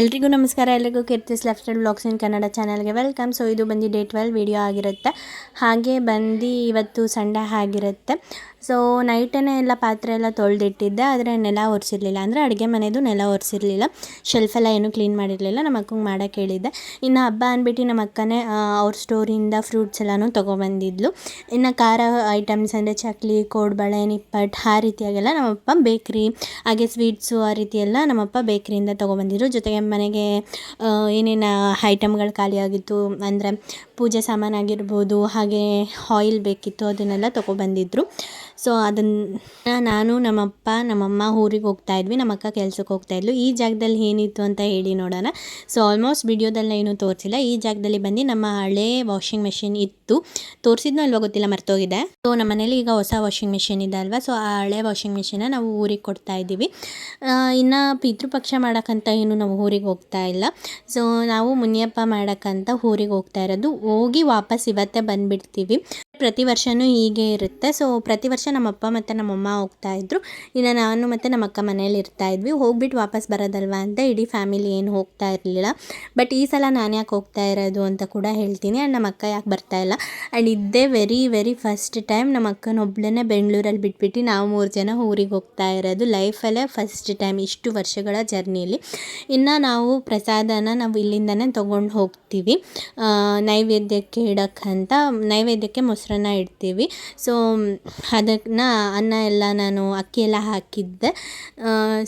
ಎಲ್ರಿಗೂ ನಮಸ್ಕಾರ, ಎಲ್ರಿಗೂ Keerthi's lifestyle blogs in Kannada ಚಾನಲ್ಗೆ ವೆಲ್ಕಮ್ ಸೊ ಇದು ಬಂದು ಡೇ ಟ್ವೆಲ್ ವಿಡಿಯೋ ಆಗಿರುತ್ತೆ. ಹಾಗೆ ಬಂದು ಇವತ್ತು ಸಂಡೇ ಆಗಿರುತ್ತೆ. ಸೊ ನೈಟೇ ಎಲ್ಲ ಪಾತ್ರೆ ಎಲ್ಲ ತೊಳೆದಿಟ್ಟಿದ್ದೆ, ಆದರೆ ನೆಲ ಒರೆಸಿರ್ಲಿಲ್ಲ. ಅಂದರೆ ಅಡುಗೆ ಮನೆಯದು ನೆಲ ಒರೆಸಿರ್ಲಿಲ್ಲ. ಶೆಲ್ಫೆಲ್ಲ ಏನೂ ಕ್ಲೀನ್ ಮಾಡಿರಲಿಲ್ಲ. ನಮ್ಮ ಅಕ್ಕಂಗೆ ಮಾಡೋಕ್ಕೆ ಹೇಳಿದ್ದೆ. ಇನ್ನು ಹಬ್ಬ ಅಂದ್ಬಿಟ್ಟು ನಮ್ಮ ಅಕ್ಕನೇ ಅವ್ರ ಸ್ಟೋರಿಂದ ಫ್ರೂಟ್ಸ್ ಎಲ್ಲನೂ ತೊಗೊಬಂದಿದ್ಲು. ಇನ್ನು ಖಾರ ಐಟಮ್ಸ್ ಅಂದರೆ ಚಕ್ಲಿ, ಕೋಡ್ಬಳೆ ನಿಪ್ಪಟ್ಟು ಆ ರೀತಿಯಾಗೆಲ್ಲ ನಮ್ಮಪ್ಪ ಬೇಕ್ರಿ, ಹಾಗೆ ಸ್ವೀಟ್ಸು ಆ ರೀತಿ ಎಲ್ಲ ನಮ್ಮಪ್ಪ ಬೇಕ್ರಿಯಿಂದ ತೊಗೊಬಂದಿದ್ರು. ಜೊತೆಗೆ ಮನೆಗೆ ಏನೇನು ಐಟಮ್ಗಳು ಖಾಲಿಯಾಗಿತ್ತು ಅಂದರೆ ಪೂಜೆ ಸಾಮಾನಾಗಿರ್ಬೋದು ಹಾಗೆ ಆಯಿಲ್ ಬೇಕಿತ್ತು, ಅದನ್ನೆಲ್ಲ ತೊಗೊಬಂದಿದ್ರು. ಸೊ ಅದನ್ನು ನಾನು ನಮ್ಮಪ್ಪ, ನಮ್ಮಮ್ಮ ಊರಿಗೆ ಹೋಗ್ತಾ ಇದ್ವಿ. ನಮ್ಮ ಅಕ್ಕ ಕೆಲ್ಸಕ್ಕೆ ಹೋಗ್ತಾ ಇದ್ಲು. ಈ ಜಾಗದಲ್ಲಿ ಏನಿತ್ತು ಅಂತ ಹೇಳಿ ನೋಡೋಣ. ಸೊ ಆಲ್ಮೋಸ್ಟ್ ವಿಡಿಯೋದಲ್ಲಿ ಏನೂ ತೋರಿಸಿಲ್ಲ. ಈ ಜಾಗದಲ್ಲಿ ಬಂದು ನಮ್ಮ ಹಳೇ ವಾಷಿಂಗ್ ಮೆಷಿನ್ ಇತ್ತು. ತೋರಿಸಿದ್ನೋ ಅಲ್ವಾ ಗೊತ್ತಿಲ್ಲ, ಮರ್ತೋಗಿದೆ. ಸೊ ನಮ್ಮ ಮನೇಲಿ ಈಗ ಹೊಸ ವಾಷಿಂಗ್ ಮೆಷಿನ್ ಇದೆ ಅಲ್ವಾ? ಸೊ ಆ ಹಳೆ ವಾಷಿಂಗ್ ಮೆಷಿನ ನಾವು ಊರಿಗೆ ಕೊಡ್ತಾ ಇದ್ದೀವಿ. ಇನ್ನು ಪಿತೃಪಕ್ಷ ಮಾಡೋಕ್ಕಂತ ಏನು ನಾವು ಊರಿಗೆ ಹೋಗ್ತಾ ಇಲ್ಲ. ಸೊ ನಾವು ಮುನಿಯಪ್ಪ ಮಾಡೋಕ್ಕಂತ ಊರಿಗೆ ಹೋಗ್ತಾ ಇರೋದು. ಹೋಗಿ ವಾಪಸ್ ಇವತ್ತೇ ಬಂದುಬಿಡ್ತೀವಿ. ಪ್ರತಿ ವರ್ಷವೂ ಹೀಗೆ ಇರುತ್ತೆ. ಸೊ ಪ್ರತಿ ವರ್ಷ ನಮ್ಮಪ್ಪ ಮತ್ತು ನಮ್ಮಮ್ಮ ಹೋಗ್ತಾ ಇದ್ರು. ಇನ್ನು ನಾನು ಮತ್ತು ನಮ್ಮ ಅಕ್ಕ ಮನೇಲಿ ಇರ್ತಾಯಿದ್ವಿ ಹೋಗ್ಬಿಟ್ಟು ವಾಪಸ್ ಬರೋದಲ್ವಾ ಅಂತ ಇಡೀ ಫ್ಯಾಮಿಲಿ ಏನು ಹೋಗ್ತಾ ಇರಲಿಲ್ಲ. ಬಟ್ ಈ ಸಲ ನಾನು ಯಾಕೆ ಹೋಗ್ತಾ ಇರೋದು ಅಂತ ಕೂಡ ಹೇಳ್ತೀನಿ. ಆ್ಯಂಡ್ ನಮ್ಮ ಅಕ್ಕ ಯಾಕೆ ಬರ್ತಾ ಇಲ್ಲ. ಆ್ಯಂಡ್ ಇದ್ದೇ ವೆರಿ ವೆರಿ ಫಸ್ಟ್ ಟೈಮ್ ನಮ್ಮ ಅಕ್ಕನೊಬ್ಬಳನ್ನೇ ಬೆಂಗಳೂರಲ್ಲಿ ಬಿಟ್ಬಿಟ್ಟು ನಾವು ಮೂರು ಜನ ಊರಿಗೆ ಹೋಗ್ತಾ ಇರೋದು. ಲೈಫಲ್ಲೇ ಫಸ್ಟ್ ಟೈಮ್ ಇಷ್ಟು ವರ್ಷಗಳ ಜರ್ನಿಯಲ್ಲಿ ಇನ್ನು ನಾವು ಪ್ರಸಾದನ ನಾವು ಇಲ್ಲಿಂದನೇ ತೊಗೊಂಡು ಹೋಗ್ತೀವಿ. ನೈವೇದ್ಯಕ್ಕೆ ಇಡೋಕ್ಕಂತ, ನೈವೇದ್ಯಕ್ಕೆ ಮೊಸರನ್ನ ಇಡ್ತೀವಿ. ಸೊ ಅದನ್ನು ಅನ್ನ ಎಲ್ಲ ನಾನು ಅಕ್ಕಿ ಎಲ್ಲ ಹಾಕಿದ್ದೆ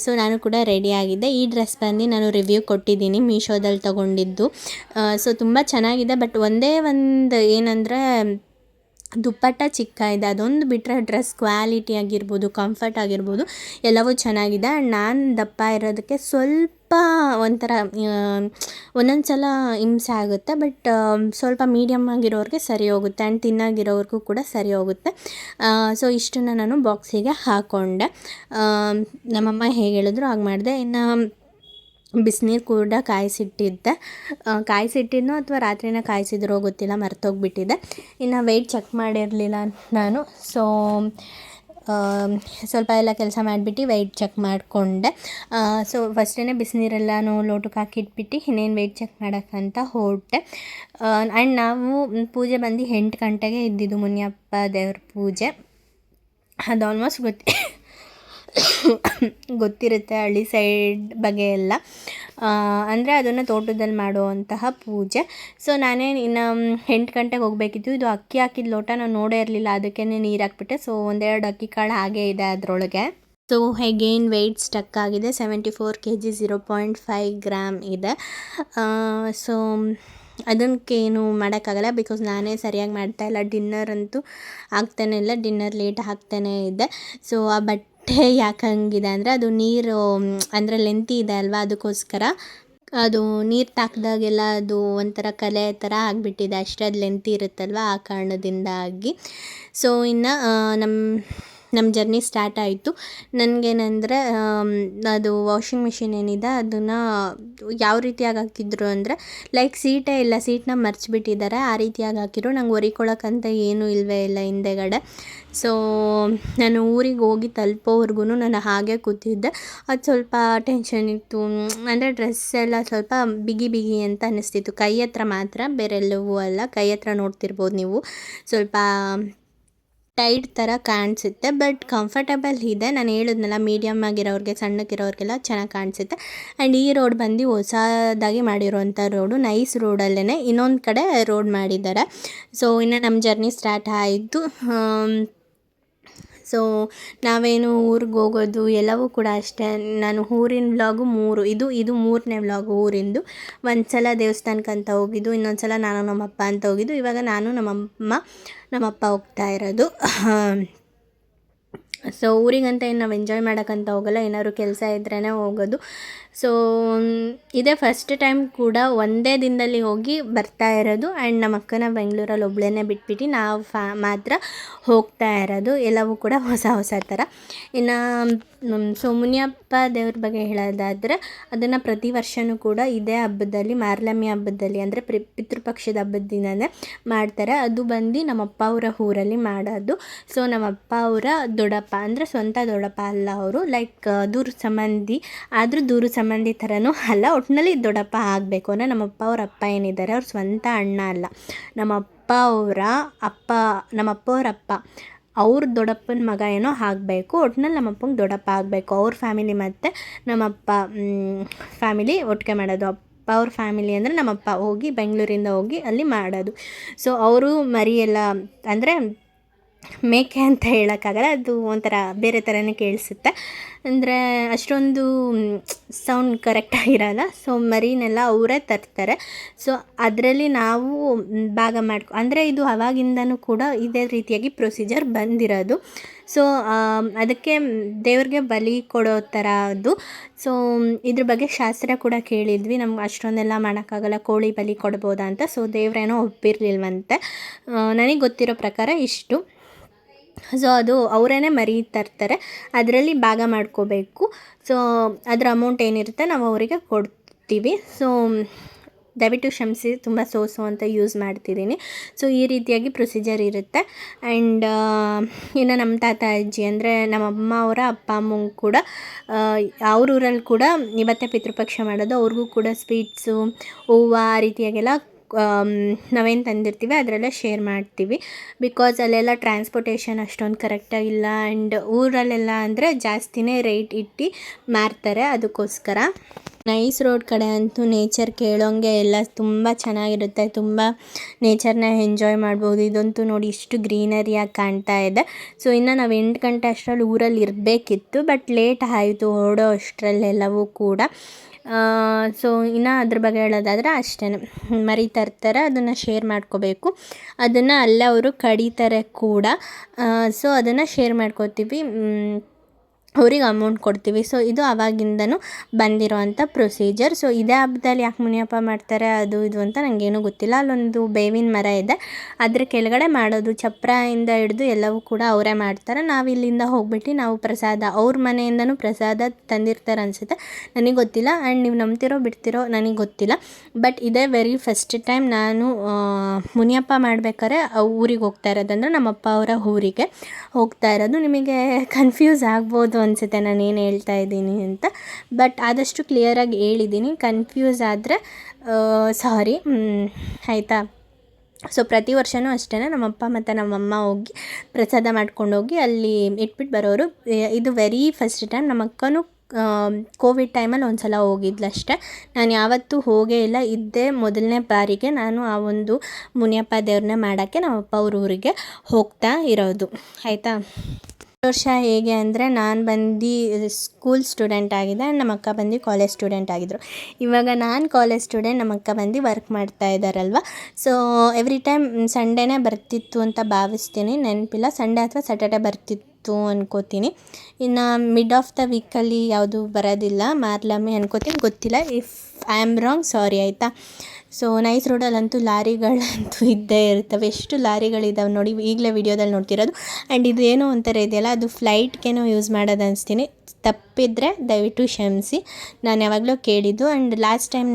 ಸೊ ನಾನು ಕೂಡ ರೆಡಿಯಾಗಿದ್ದೆ ಈ ಡ್ರೆಸ್ ಬಂದು ನಾನು ರಿವ್ಯೂ ಕೊಟ್ಟಿದ್ದೀನಿ ಮೀಶೋದಲ್ಲಿ ತೊಗೊಂಡಿದ್ದು. ಸೊ ತುಂಬ ಚೆನ್ನಾಗಿದೆ ಬಟ್ ಒಂದೇ ಒಂದು ಏನಂದರೆ, ದುಪ್ಪಟ್ಟ ಚಿಕ್ಕ ಇದೆ. ಅದೊಂದು ಬಿಟ್ಟರೆ ಡ್ರೆಸ್ ಕ್ವಾಲಿಟಿ ಆಗಿರ್ಬೋದು ಕಂಫರ್ಟ್ ಆಗಿರ್ಬೋದು, ಎಲ್ಲವೂ ಚೆನ್ನಾಗಿದೆ. ಆ್ಯಂಡ್ ನಾನು ದಪ್ಪ ಇರೋದಕ್ಕೆ ಸ್ವಲ್ಪ ಒಂಥರ ಒಂದೊಂದು ಸಲ ಹಿಂಸೆ ಆಗುತ್ತೆ, ಬಟ್ ಸ್ವಲ್ಪ ಮೀಡಿಯಮ್ ಆಗಿರೋರಿಗೆ ಸರಿ ಹೋಗುತ್ತೆ ಆ್ಯಂಡ್ ತಿನ್ನಾಗಿರೋರ್ಗೂ ಕೂಡ ಸರಿ ಹೋಗುತ್ತೆ. ಸೊ ಇಷ್ಟನ್ನು ನಾನು ಬಾಕ್ಸಿಗೆ ಹಾಕ್ಕೊಂಡೆ ನಮ್ಮಮ್ಮ ಹೇಗೆ ಹೇಳಿದ್ರು, ಹಾಗೆ ಮಾಡಿದೆ. ಇನ್ನು ಬಿಸಿನೀರು ಕೂಡ ಕಾಯಿಸಿಟ್ಟಿದ್ದೆ. ಕಾಯಿಸಿಟ್ಟಿದ್ನೋ ಅಥವಾ ರಾತ್ರಿನೇ ಕಾಯಿಸಿದ್ರೋ ಗೊತ್ತಿಲ್ಲ, ಮರ್ತೋಗ್ಬಿಟ್ಟಿದೆ. ಇನ್ನು ವೆಯ್ಟ್ ಚೆಕ್ ಮಾಡಿರಲಿಲ್ಲ ನಾನು. ಸೊ ಸ್ವಲ್ಪ ಎಲ್ಲ ಕೆಲಸ ಮಾಡಿಬಿಟ್ಟು ವೆಯ್ಟ್ ಚೆಕ್ ಮಾಡಿಕೊಂಡೆ. ಸೊ ಫಸ್ಟೇ ಬಿಸಿನೀರೆಲ್ಲನೂ ಲೋಟಕ್ಕೆ ಹಾಕಿಟ್ಬಿಟ್ಟು ಇನ್ನೇನು ವೆಯ್ಟ್ ಚೆಕ್ ಮಾಡೋಕ್ಕಂತ ಹೊರಟೆ. ಆ್ಯಂಡ್ ನಾವು ಪೂಜೆ ಬಂದು ಎಂಟು ಗಂಟೆಗೆ ಇದ್ದಿದ್ದು ಮುನಿಯಪ್ಪ ದೇವ್ರ ಪೂಜೆ. ಅದು ಆಲ್ಮೋಸ್ಟ್ ಗೊತ್ತಿ ಗೊತ್ತಿರುತ್ತೆ ಹಳ್ಳಿ ಸೈಡ್ ಬಗ್ಗೆ ಎಲ್ಲ. ಅಂದರೆ ಅದನ್ನು ತೋಟದಲ್ಲಿ ಮಾಡುವಂತಹ ಪೂಜೆ. ಸೊ ನಾನೇ ಇನ್ನು ಎಂಟು ಗಂಟೆಗೆ ಹೋಗಬೇಕಿತ್ತು. ಇದು ಅಕ್ಕಿ ಹಾಕಿದ ಲೋಟ ನಾನು ನೋಡೇ ಇರಲಿಲ್ಲ. ಅದಕ್ಕೇ ನೀರು ಹಾಕ್ಬಿಟ್ಟೆ. ಸೊ ಒಂದೆರಡು ಅಕ್ಕಿ ಕಾಳು ಹಾಗೇ ಇದೆ ಅದರೊಳಗೆ. ಸೊ ಹೆಗೇನ್ ವೆಯ್ಟ್ ಸ್ಟಕ್ ಆಗಿದೆ. Seventy four K G zero point five gram ಇದೆ ಸೊ ಅದಕ್ಕೇನು ಮಾಡೋಕ್ಕಾಗಲ್ಲ. ಬಿಕಾಸ್ ನಾನೇ ಸರಿಯಾಗಿ ಮಾಡ್ತಾಯಿಲ್ಲ ಡಿನ್ನರ್ ಅಂತೂ ಆಗ್ತಾನೆ ಇಲ್ಲ. ಡಿನ್ನರ್ ಲೇಟ್ ಆಗ್ತಾನೇ ಇದೆ. ಸೊ ಆ ಬಟ್ ಬಟ್ಟೆ ಯಾಕೆ ಹಂಗಿದೆ ಅಂದರೆ ಅದು ನೀರು ಅಂದರೆ ಲೆಂತಿ ಇದೆ ಅಲ್ವಾ ಅದಕ್ಕೋಸ್ಕರ. ಅದು ನೀರು ತಾಕಿದಾಗೆಲ್ಲ ಅದು ಒಂಥರ ಕಲೆ ಥರ ಆಗಿಬಿಟ್ಟಿದೆ. ಅಷ್ಟೇ ಅದು ಲೆಂತಿ ಇರುತ್ತಲ್ವ ಆ ಕಾರಣದಿಂದಾಗಿ. ಸೊ ಇನ್ನು ನಮ್ಮ ನಮ್ಮ ಜರ್ನಿ ಸ್ಟಾರ್ಟ್ ಆಯಿತು. ನನಗೇನಂದರೆ ಅದು ವಾಷಿಂಗ್ ಮಿಷಿನ್ ಏನಿದೆ, ಅದನ್ನು ಯಾವ ರೀತಿಯಾಗಿ ಹಾಕಿದ್ರು ಅಂದರೆ, ಲೈಕ್ ಸೀಟೇ ಇಲ್ಲ ಸೀಟನ್ನ ಮರ್ಚಿಬಿಟ್ಟಿದ್ದಾರೆ, ಆ ರೀತಿಯಾಗಿ ಹಾಕಿದ್ರು. ನಂಗೆ ಒರಿಕೊಳ್ಳೋಕ್ಕಂತ ಏನೂ ಇಲ್ಲವೇ ಇಲ್ಲ ಹಿಂದೆಗಡೆ. ಸೊ ನಾನು ಊರಿಗೆ ಹೋಗಿ ತಲುಪೋವರೆಗೂ ನಾನು ಹಾಗೆ ಕೂತಿದ್ದೆ. ಅದು ಸ್ವಲ್ಪ ಟೆನ್ಷನ್ ಇತ್ತು. ಅಂದರೆ ಡ್ರೆಸ್ ಎಲ್ಲ ಸ್ವಲ್ಪ ಬಿಗಿ ಬಿಗಿ ಅಂತ ಅನ್ನಿಸ್ತಿತ್ತು. ಕೈ ಹತ್ರ ಮಾತ್ರ, ಬೇರೆ ಎಲ್ಲವೂ ಅಲ್ಲ. ಕೈ ಹತ್ರ ನೋಡ್ತಿರ್ಬೋದು ನೀವು. ಸ್ವಲ್ಪ ಟೈಟ್ ಥರ ಕಾಣಿಸುತ್ತೆ ಬಟ್ ಕಂಫರ್ಟಬಲ್ ಇದೆ. ನಾನು ಹೇಳಿದ್ನಲ್ಲ ಮೀಡಿಯಮ್ ಆಗಿರೋರಿಗೆ ಸಣ್ಣಕ್ಕಿರೋರಿಗೆಲ್ಲ ಚೆನ್ನಾಗಿ ಕಾಣಿಸುತ್ತೆ. ಆ್ಯಂಡ್ ಈ ರೋಡ್ ಬಂದು ಹೊಸದಾಗಿ ಮಾಡಿರೋವಂಥ ರೋಡು ನೈಸ್ ರೋಡಲ್ಲೇ ಇನ್ನೊಂದು ಕಡೆ ರೋಡ್ ಮಾಡಿದ್ದಾರೆ. ಸೊ ಇನ್ನು ನಮ್ಮ ಜರ್ನಿ ಸ್ಟಾರ್ಟ್ ಆಯಿತು. ಸೊ ನಾವೇನು ಊರಿಗೆ ಹೋಗೋದು ಎಲ್ಲವೂ ಕೂಡ ಅಷ್ಟೇ. ನಾನು ಊರಿನ ವ್ಲಾಗು ಮೂರು, ಇದು ಇದು ಮೂರನೇ ವ್ಲಾಗು ಊರಿಂದು. ಒಂದು ಸಲ ಅಂತ ಹೋಗಿದ್ದು ಇನ್ನೊಂದು ಸಲ ನಾನು ನಮ್ಮಪ್ಪ ಅಂತ ಹೋಗಿದ್ದು. ಇವಾಗ ನಾನು ನಮ್ಮಮ್ಮ, ನಮ್ಮಪ್ಪ ಹೋಗ್ತಾ ಇರೋದು. ಸೊ ಊರಿಗಂತ ಏನು ನಾವು ಎಂಜಾಯ್ ಮಾಡೋಕ್ಕಂತ ಹೋಗಲ್ಲ. ಏನಾದ್ರು ಕೆಲಸ ಇದ್ರೇ ಹೋಗೋದು. ಸೊ ಇದೇ ಫಸ್ಟ್ ಟೈಮ್ ಕೂಡ ಒಂದೇ ದಿನದಲ್ಲಿ ಹೋಗಿ ಬರ್ತಾ ಇರೋದು ಆ್ಯಂಡ್ ನಮ್ಮ ಅಕ್ಕನ ಬೆಂಗಳೂರಲ್ಲಿ ಒಬ್ಬಳೇ ಬಿಟ್ಬಿಟ್ಟು ನಾವು ಫಾ, ಮಾತ್ರ ಹೋಗ್ತಾ ಇರೋದು. ಎಲ್ಲವೂ ಕೂಡ ಹೊಸ ಹೊಸ ಥರ. ಇನ್ನು ಸೊ, ಮುನಿಯಪ್ಪ ದೇವ್ರ ಬಗ್ಗೆ ಹೇಳೋದಾದರೆ ಅದನ್ನು ಪ್ರತಿ ವರ್ಷವೂ ಕೂಡ ಇದೇ ಹಬ್ಬದಲ್ಲಿ, ಮಾರ್ಲಮ್ಮಿ ಹಬ್ಬದಲ್ಲಿ ಅಂದರೆ ಪ್ರಿ ಪಿತೃಪಕ್ಷದ ಹಬ್ಬದ ದಿನವೇ ಮಾಡ್ತಾರೆ. ಅದು ಬಂದು ನಮ್ಮಪ್ಪ ಅವರ ಊರಲ್ಲಿ ಮಾಡೋದು. ಸೊ ನಮ್ಮಪ್ಪ ಅವರ ದೊಡ್ಡಪ್ಪ ಅಂದರೆ ಸ್ವಂತ ದೊಡ್ಡಪ್ಪ ಅಲ್ಲ ಅವರು. ಲೈಕ್ ದೂರ ಸಂಬಂಧಿ ಆದರೂ ದೂರ ಸಂಬಂಧಿ ಅಲ್ಲ ಒಟ್ಟಿನಲ್ಲಿ ದೊಡ್ಡಪ್ಪ ಆಗಬೇಕು ಅಂದರೆ ನಮ್ಮಪ್ಪ ಅವ್ರ ಅಪ್ಪ ಏನಿದ್ದಾರೆ, ಅವ್ರ ಸ್ವಂತ ಅಣ್ಣ ಅಲ್ಲ. ನಮ್ಮಪ್ಪ ಅವರ ಅಪ್ಪ, ನಮ್ಮಪ್ಪ ಅವ್ರ ಅಪ್ಪ, ಅವ್ರ ದೊಡ್ಡಪ್ಪನ ಮಗ ಏನೋ ಆಗಬೇಕು, ಒಟ್ನಲ್ಲಿ ನಮ್ಮಪ್ಪಂಗೆ ದೊಡ್ಡಪ್ಪ ಆಗಬೇಕು. ಅವ್ರ ಫ್ಯಾಮಿಲಿ ಮತ್ತು ನಮ್ಮಪ್ಪ ಫ್ಯಾಮಿಲಿ ಒಟ್ಟಿಗೆ ಮಾಡೋದು. ಅಪ್ಪ ಅವ್ರ ಫ್ಯಾಮಿಲಿ ಅಂದರೆ ನಮ್ಮಪ್ಪ ಹೋಗಿ ಬೆಂಗಳೂರಿಂದ ಹೋಗಿ ಅಲ್ಲಿ ಮಾಡೋದು. ಸೊ ಅವರು ಮರಿಯೆಲ್ಲ ಅಂದರೆ ಮೇಕೆ ಅಂತ ಹೇಳೋಕ್ಕಾಗಲ್ಲ, ಅದು ಒಂಥರ ಬೇರೆ ಥರನೇ ಕೇಳಿಸುತ್ತೆ. ಅಂದರೆ ಅಷ್ಟೊಂದು ಸೌಂಡ್ ಕರೆಕ್ಟಾಗಿರಲ್ಲ ಸೊ ಮರಿನೆಲ್ಲ ಅವರೇ ತರ್ತಾರೆ. ಸೊ ಅದರಲ್ಲಿ ನಾವು ಭಾಗ ಮಾಡ್ಕೊ, ಅಂದರೆ ಇದು ಅವಾಗಿಂದನೂ ಕೂಡ ಇದೇ ರೀತಿಯಾಗಿ ಪ್ರೊಸೀಜರ್ ಬಂದಿರೋದು. ಸೊ ಅದಕ್ಕೆ ದೇವ್ರಿಗೆ ಬಲಿ ಕೊಡೋ ಥರ ಅದು. ಸೊ ಇದ್ರ ಬಗ್ಗೆ ಶಾಸ್ತ್ರ ಕೂಡ ಕೇಳಿದ್ವಿ, ನಮ್ಗೆ ಅಷ್ಟೊಂದೆಲ್ಲ ಮಾಡೋಕ್ಕಾಗಲ್ಲ, ಕೋಳಿ ಬಲಿ ಕೊಡ್ಬೋದಾ ಅಂತ. ಸೊ ದೇವ್ರೇನೋ ಒಪ್ಪಿರಲಿಲ್ವಂತೆ. ನನಗೆ ಗೊತ್ತಿರೋ ಪ್ರಕಾರ ಇಷ್ಟು. ಸೊ ಅದು ಅವರೇ ಮರಿ ತರ್ತಾರೆ ಅದರಲ್ಲಿ ಭಾಗ ಮಾಡ್ಕೋಬೇಕು. ಸೊ ಅದರ ಅಮೌಂಟ್ ಏನಿರುತ್ತೆ ನಾವು ಅವರಿಗೆ ಕೊಡ್ತೀವಿ. ಸೊ ದಯವಿಟ್ಟು ಕ್ಷಮಿಸಿ, ತುಂಬ ಸೋಸು ಅಂತ ಯೂಸ್ ಮಾಡ್ತಿದ್ದೀನಿ. ಸೊ ಈ ರೀತಿಯಾಗಿ ಪ್ರೊಸೀಜರ್ ಇರುತ್ತೆ. ಆ್ಯಂಡ್ ಇನ್ನು ನಮ್ಮ ತಾತ, ಅಜ್ಜಿ ಅಂದರೆ ನಮ್ಮ ಅಮ್ಮ ಅವರ ಅಪ್ಪ ಅಮ್ಮಂಗೆ ಕೂಡ ಅವ್ರ ಊರಲ್ಲಿ ಕೂಡ, ಇವತ್ತೇ ಪಿತೃಪಕ್ಷ ಮಾಡೋದು. ಅವ್ರಿಗೂ ಕೂಡ ಸ್ವೀಟ್ಸು ಹೂವು ಆ ರೀತಿಯಾಗೆಲ್ಲ ನಾವೇನು ತಂದಿರ್ತೀವಿ, ಅದರಲ್ಲೇ ಶೇರ್ ಮಾಡ್ತೀವಿ. ಬಿಕಾಸ್ ಅಲ್ಲೆಲ್ಲ ಟ್ರಾನ್ಸ್ಪೋರ್ಟೇಷನ್ ಅಷ್ಟೊಂದು ಕರೆಕ್ಟಾಗಿಲ್ಲ ಆ್ಯಂಡ್ ಊರಲ್ಲೆಲ್ಲ ಅಂದರೆ ಜಾಸ್ತಿನೇ ರೇಟ್ ಇಟ್ಟು ಮಾರ್ತಾರೆ ಅದಕ್ಕೋಸ್ಕರ. ನೈಸ್ ರೋಡ್ ಕಡೆ ಅಂತೂ ನೇಚರ್ ಕೇಳೋಂಗೆ ಎಲ್ಲ ತುಂಬ ಚೆನ್ನಾಗಿರುತ್ತೆ, ತುಂಬ ನೇಚರ್ನ ಎಂಜಾಯ್ ಮಾಡ್ಬೋದು. ಇದಂತೂ ನೋಡಿ ಇಷ್ಟು ಗ್ರೀನರಿಯಾಗಿ ಕಾಣ್ತಾ ಇದೆ. ಸೊ ಇನ್ನು ನಾವು ಎಂಟು ಗಂಟೆ ಅಷ್ಟರಲ್ಲಿ ಊರಲ್ಲಿ ಇರಬೇಕಿತ್ತು ಬಟ್ ಲೇಟ್ ಆಯಿತು ಓಡೋ ಅಷ್ಟರಲ್ಲೆಲ್ಲವೂ ಕೂಡ. ಸೊ ಇನ್ನು ಅದ್ರ ಬಗ್ಗೆ ಹೇಳೋದಾದರೆ ಅಷ್ಟೇ ಮರಿ ತರ್ತಾರೆ ಅದನ್ನು ಶೇರ್ ಮಾಡ್ಕೋಬೇಕು. ಅದನ್ನು ಅಲ್ಲೇ ಅವರು ಕಡಿತಾರೆ ಕೂಡ. ಸೊ ಅದನ್ನು ಶೇರ್ ಮಾಡ್ಕೋತೀವಿ. ಅವ್ರಿಗೆ ಅಮೌಂಟ್ ಕೊಡ್ತೀವಿ. ಸೊ ಇದು ಆವಾಗಿಂದನೂ ಬಂದಿರೋವಂಥ ಪ್ರೊಸೀಜರ್ ಸೊ ಇದೇ ಹಬ್ಬದಲ್ಲಿ ಯಾಕೆ ಮುನಿಯಪ್ಪ ಮಾಡ್ತಾರೆ, ಅದು ಇದು ಅಂತ ನನಗೇನು ಗೊತ್ತಿಲ್ಲ. ಅಲ್ಲೊಂದು ಬೇವಿನ ಮರ ಇದೆ. ಅದ್ರ ಕೆಳಗಡೆ ಮಾಡೋದು ಚಪ್ರದಿಂದ ಹಿಡಿದು ಎಲ್ಲವೂ ಕೂಡ ಅವರೇ ಮಾಡ್ತಾರೆ. ನಾವು ಇಲ್ಲಿಂದ ಹೋಗ್ಬಿಟ್ಟು ನಾವು ಪ್ರಸಾದ, ಅವ್ರ ಮನೆಯಿಂದನೂ ಪ್ರಸಾದ ತಂದಿರ್ತಾರೆ ಅನಿಸುತ್ತೆ. ನನಗೆ ಗೊತ್ತಿಲ್ಲ. ಆ್ಯಂಡ್ ನೀವು ನಂಬ್ತಿರೋ, ಬಿಡ್ತಿರೋ ನನಗೆ ಗೊತ್ತಿಲ್ಲ. ಬಟ್ ಇದೇ ವೆರಿ ಫಸ್ಟ್ ಟೈಮ್ ನಾನು ಮುನಿಯಪ್ಪ ಮಾಡ್ಬೇಕಾದ್ರೆ ಊರಿಗೆ ಹೋಗ್ತಾ ಇರೋದಂದ್ರೆ ನಮ್ಮಪ್ಪ ಅವರ ಊರಿಗೆ ಹೋಗ್ತಾ ಇರೋದು. ನಿಮಗೆ ಕನ್ಫ್ಯೂಸ್ ಆಗ್ಬೋದು ಅನಿಸುತ್ತೆ, ನಾನು ಏನು ಹೇಳ್ತಾ ಇದ್ದೀನಿ ಅಂತ. ಬಟ್ ಆದಷ್ಟು ಕ್ಲಿಯರಾಗಿ ಹೇಳಿದ್ದೀನಿ. ಕನ್ಫ್ಯೂಸ್ ಆದರೆ ಸಾರಿ ಆಯಿತಾ? ಸೊ ಪ್ರತಿ ವರ್ಷವೂ ಅಷ್ಟೇ ನಮ್ಮಪ್ಪ ಮತ್ತು ನಮ್ಮಮ್ಮ ಹೋಗಿ ಪ್ರಸಾದ ಮಾಡ್ಕೊಂಡು ಹೋಗಿ ಅಲ್ಲಿ ಇಟ್ಬಿಟ್ಟು ಬರೋರು. ಇದು ವೆರಿ ಫಸ್ಟ್ ಟೈಮ್ ನಮ್ಮ ಅಕ್ಕನೂ ಕೋವಿಡ್ ಟೈಮಲ್ಲಿ ಒಂದು ಸಲ ಹೋಗಿದ್ಲು ಅಷ್ಟೇ. ನಾನು ಯಾವತ್ತೂ ಹೋಗೇ ಇಲ್ಲ. ಇದ್ದೇ ಮೊದಲನೇ ಬಾರಿಗೆ ನಾನು ಆ ಒಂದು ಮುನಿಯಪ್ಪ ದೇವ್ರನ್ನ ಮಾಡೋಕ್ಕೆ ನಮ್ಮಪ್ಪ ಅವ್ರ ಊರಿಗೆ ಹೋಗ್ತಾ ಇರೋದು. ಆಯಿತಾ? ವರ್ಷ ಹೇಗೆ ಅಂದರೆ ನಾನು ಬಂದು ಸ್ಕೂಲ್ ಸ್ಟೂಡೆಂಟ್ ಆ್ಯಂಡ್ ನಮ್ಮ ಅಕ್ಕ ಬಂದು ಕಾಲೇಜ್ ಸ್ಟೂಡೆಂಟ್ ಆಗಿದ್ದರು. ಇವಾಗ ನಾನು ಕಾಲೇಜ್ ಸ್ಟೂಡೆಂಟ್, ನಮ್ಮ ಅಕ್ಕ ಬಂದು ವರ್ಕ್ ಮಾಡ್ತಾ ಇದ್ದಾರಲ್ವ? ಸೊ ಎವ್ರಿ ಟೈಮ್ ಸಂಡೇನೇ ಬರ್ತಿತ್ತು ಅಂತ ಭಾವಿಸ್ತೀನಿ, ನೆನಪಿಲ್ಲ. ಸಂಡೇ ಅಥವಾ ಸ್ಯಾಟರ್ಡೇ ಬರ್ತಿತ್ತು ಅನ್ಕೋತೀನಿ. ಇನ್ನು ಮಿಡ್ ಆಫ್ ದ ವೀಕಲ್ಲಿ ಯಾವುದು ಬರೋದಿಲ್ಲ, ಮಾರ್ಲಮ್ಮಿ ಅನ್ಕೋತೀನಿ, ಗೊತ್ತಿಲ್ಲ. If I am wrong sorry ಆಯಿತಾ? ಸೊ ನೈಸ್ ರೋಡಲ್ಲಂತೂ ಲಾರಿಗಳಂತೂ ಇದ್ದೇ ಇರ್ತವೆ ಎಷ್ಟು ಲಾರಿಗಳಿದ್ದಾವೆ ನೋಡಿ, ಈಗಲೇ ವಿಡಿಯೋದಲ್ಲಿ ನೋಡ್ತಿರೋದು. ಆ್ಯಂಡ್ ಇದು ಏನೋ ಒಂಥರ ಇದೆಯಲ್ಲ, ಅದು ಫ್ಲೈಟ್ಗೇನೋ ಯೂಸ್ ಮಾಡೋದು ಅನಿಸ್ತೀನಿ. ತಪ್ಪಿದ್ರೆ ದಯವಿಟ್ಟು ಕ್ಷಮಿಸಿ. ನಾನು ಯಾವಾಗಲೂ ಕೇಳಿದ್ದು. ಆ್ಯಂಡ್ ಲಾಸ್ಟ್ ಟೈಮ್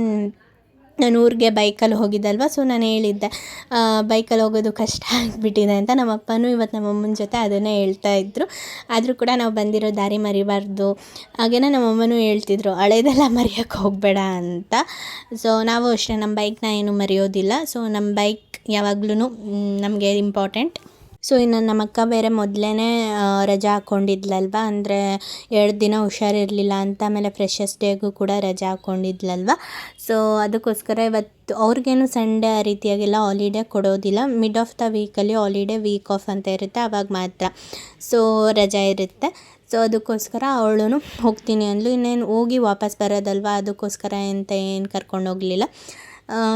ನಾನು ಊರಿಗೆ ಬೈಕಲ್ಲಿ ಹೋಗಿದ್ದಲ್ವ? ಸೊ ನಾನು ಹೇಳಿದ್ದೆ ಬೈಕಲ್ಲಿ ಹೋಗೋದು ಕಷ್ಟ ಆಗಿಬಿಟ್ಟಿದೆ ಅಂತ ನಮ್ಮ ಅಪ್ಪನೂ ಇವತ್ತು ನಮ್ಮ ಅಮ್ಮನ ಜೊತೆ ಅದನ್ನೇ ಹೇಳ್ತಾ ಇದ್ದರು ಆದರೂ ಕೂಡ ನಾವು ಬಂದಿರೋ ದಾರಿ ಮರಿಬಾರ್ದು. ಹಾಗೇನೆ ನಮ್ಮ ಅಮ್ಮನೂ ಹೇಳ್ತಿದ್ರು, ಹಳೇದೆಲ್ಲ ಮರೆಯೋಕ್ಕೆ ಹೋಗಬೇಡ ಅಂತ. ಸೊ ನಾವು ಅಷ್ಟೇ, ನಮ್ಮ ಬೈಕ್ನ ಏನು ಮರೆಯೋದಿಲ್ಲ. ಸೊ ನಮ್ಮ ಬೈಕ್ ಯಾವಾಗ್ಲೂ ನಮಗೆ ಇಂಪಾರ್ಟೆಂಟ್ ಸೊ ಇನ್ನು ನಮ್ಮ ಅಕ್ಕ ಬೇರೆ ಮೊದಲೇ ರಜಾ ಹಾಕ್ಕೊಂಡಿದ್ಲಲ್ವ ಅಂದರೆ ಎರಡು ದಿನ ಹುಷಾರಿರಲಿಲ್ಲ ಅಂತ, ಆಮೇಲೆ ಫ್ರೆಶಸ್ ಡೇಗೂ ಕೂಡ ರಜಾ ಹಾಕ್ಕೊಂಡಿದ್ಲಲ್ವ ಸೊ ಅದಕ್ಕೋಸ್ಕರ ಇವತ್ತು ಅವ್ರಿಗೇನು ಸಂಡೇ ಆ ರೀತಿಯಾಗೆಲ್ಲ ಹಾಲಿಡೇ ಕೊಡೋದಿಲ್ಲ. ಮಿಡ್ ಆಫ್ ದ ವೀಕಲ್ಲಿ ಹಾಲಿಡೇ ವೀಕ್ ಆಫ್ ಅಂತ ಇರುತ್ತೆ ಆವಾಗ ಮಾತ್ರ. ಸೊ ರಜಾ ಇರುತ್ತೆ. ಸೊ ಅದಕ್ಕೋಸ್ಕರ ಅವಳು ಹೋಗ್ತೀನಿ ಅಂದ್ಲು. ಇನ್ನೇನು ಹೋಗಿ ವಾಪಸ್ ಬರೋದಲ್ವ? ಅದಕ್ಕೋಸ್ಕರ ಅಂತ ಏನು ಕರ್ಕೊಂಡು ಹೋಗಲಿಲ್ಲ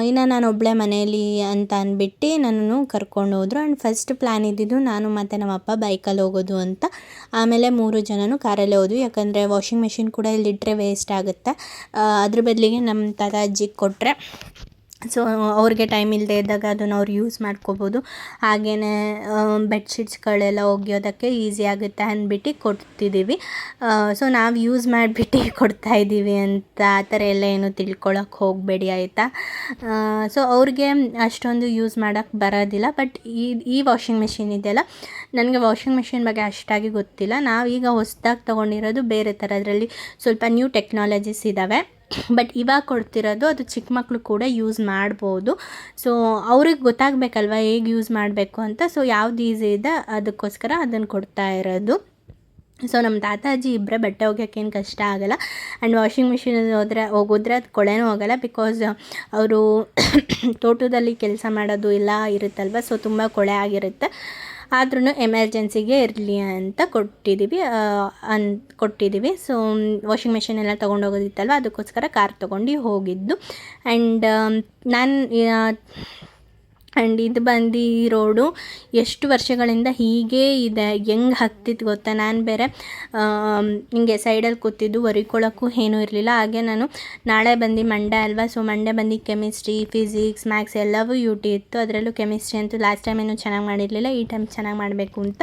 ಇನ್ನು ನಾನು ಒಬ್ಬಳೇ ಮನೆಯಲ್ಲಿ ಅಂತ ಅಂದ್ಬಿಟ್ಟು ನನ್ನನ್ನು ಕರ್ಕೊಂಡು ಹೋದರು. ಆ್ಯಂಡ್ ಫಸ್ಟ್ ಪ್ಲ್ಯಾನ್ ಇದ್ದಿದ್ದು ನಾನು ಮತ್ತು ನಮ್ಮ ಅಪ್ಪ ಬೈಕಲ್ಲಿ ಹೋಗೋದು ಅಂತ. ಆಮೇಲೆ ಮೂರು ಜನನು ಕಾರಲ್ಲೇ ಹೋದ್ವಿ. ಯಾಕಂದರೆ ವಾಷಿಂಗ್ ಮೆಷಿನ್ ಕೂಡ ಇಲ್ಲಿಟ್ಟರೆ ವೇಸ್ಟ್ ಆಗುತ್ತೆ. ಅದ್ರ ಬದಲಿಗೆ ನಮ್ಮ ತಾತ ಅಜ್ಜಿಗೆ ಕೊಟ್ಟರೆ ಸೊ ಅವ್ರಿಗೆ ಟೈಮ್ ಇಲ್ಲದೆ ಇದ್ದಾಗ ಅದನ್ನು ಅವ್ರು ಯೂಸ್ ಮಾಡ್ಕೋಬೋದು. ಹಾಗೆಯೇ ಬೆಡ್ಶೀಟ್ಸ್ಗಳೆಲ್ಲ ಒಗೆಯೋದಕ್ಕೆ ಈಸಿ ಆಗುತ್ತೆ ಅಂದ್ಬಿಟ್ಟು ಕೊಡ್ತಿದ್ದೀವಿ ಸೊ ನಾವು ಯೂಸ್ ಮಾಡಿಬಿಟ್ಟು ಕೊಡ್ತಾ ಇದ್ದೀವಿ ಅಂತ ಆ ಥರ ಎಲ್ಲ ಏನು ತಿಳ್ಕೊಳಕ್ಕೆ ಹೋಗಬೇಡಿ ಆಯಿತಾ? ಸೊ ಅವ್ರಿಗೆ ಅಷ್ಟೊಂದು ಯೂಸ್ ಮಾಡೋಕ್ಕೆ ಬರೋದಿಲ್ಲ. ಬಟ್ ಈ ಈ ವಾಷಿಂಗ್ ಮೆಷಿನ್ ಇದೆಯಲ್ಲ, ನನಗೆ ವಾಷಿಂಗ್ ಮೆಷಿನ್ ಬಗ್ಗೆ ಅಷ್ಟಾಗಿ ಗೊತ್ತಿಲ್ಲ. ನಾವೀಗ ಹೊಸ್ದಾಗಿ ತೊಗೊಂಡಿರೋದು ಬೇರೆ ಥರ. ಅದರಲ್ಲಿ ಸ್ವಲ್ಪ ನ್ಯೂ ಟೆಕ್ನಾಲಜೀಸ್ ಇದ್ದಾವೆ ಬಟ್ ಇವಾಗ ಕೊಡ್ತಿರೋದು ಅದು ಚಿಕ್ಕ ಮಕ್ಕಳು ಕೂಡ ಯೂಸ್ ಮಾಡ್ಬೋದು. ಸೊ ಅವ್ರಿಗೆ ಗೊತ್ತಾಗಬೇಕಲ್ವ ಹೇಗೆ ಯೂಸ್ ಮಾಡಬೇಕು ಅಂತ? ಸೊ ಯಾವ್ದು ಈಸಿ ಇದೆ ಅದಕ್ಕೋಸ್ಕರ ಅದನ್ನು ಕೊಡ್ತಾ ಇರೋದು. ಸೊ ನಮ್ಮ ತಾತಾಜಿ ಇಬ್ಬರೇ ಬಟ್ಟೆ ಒಗ್ಯೋಕ್ಕೇನು ಕಷ್ಟ ಆಗೋಲ್ಲ. ಆ್ಯಂಡ್ ವಾಷಿಂಗ್ ಮಿಷಿನ್ ಹೋದರೆ ಹೋಗಿದ್ರೆ ಅದು ಕೊಳೆನೂ ಹೋಗೋಲ್ಲ ಬಿಕಾಸ್ ಅವರು ತೋಟದಲ್ಲಿ ಕೆಲಸ ಮಾಡೋದು ಎಲ್ಲ ಇರುತ್ತಲ್ವ? ಸೊ ತುಂಬ ಕೊಳೆ ಆಗಿರುತ್ತೆ. ಆದ್ರೂ ಎಮರ್ಜೆನ್ಸಿಗೆ ಇರಲಿ ಅಂತ ಕೊಟ್ಟಿದ್ದೀವಿ ಅನ್ ಕೊಟ್ಟಿದ್ದೀವಿ ಸೊ ವಾಷಿಂಗ್ ಮೆಷಿನ್ ಎಲ್ಲ ತೊಗೊಂಡೋಗೋದಿತ್ತಲ್ವ ಅದಕ್ಕೋಸ್ಕರ ಕಾರ್ ತೊಗೊಂಡು ಹೋಗಿದ್ದು. ಆ್ಯಂಡ್ ನಾನು ಆ್ಯಂಡ್ ಇದು ಬಂದು ಈ ರೋಡು ಎಷ್ಟು ವರ್ಷಗಳಿಂದ ಹೀಗೇ ಇದೆ, ಹೆಂಗೆ ಹತ್ತಿತ್ತು ಗೊತ್ತಾ? ನಾನು ಬೇರೆ ಹಿಂಗೆ ಸೈಡಲ್ಲಿ ಕೂತಿದ್ದು ಒರಿಕೊಳ್ಳೋಕ್ಕೂ ಏನೂ ಇರಲಿಲ್ಲ. ಹಾಗೆ ನಾನು ನಾಳೆ ಬಂದು ಮಂಡೆ ಅಲ್ವಾ? ಸೊ ಮಂಡೆ ಬಂದು ಕೆಮಿಸ್ಟ್ರಿ ಫಿಸಿಕ್ಸ್ ಮ್ಯಾಥ್ಸ್ ಎಲ್ಲವೂ ಯೂಟಿ ಇತ್ತು. ಅದರಲ್ಲೂ ಕೆಮಿಸ್ಟ್ರಿ ಅಂತೂ ಲಾಸ್ಟ್ ಟೈಮ್ ಏನೂ ಚೆನ್ನಾಗಿ ಮಾಡಿರಲಿಲ್ಲ. ಈ ಟೈಮ್ ಚೆನ್ನಾಗಿ ಮಾಡಬೇಕು ಅಂತ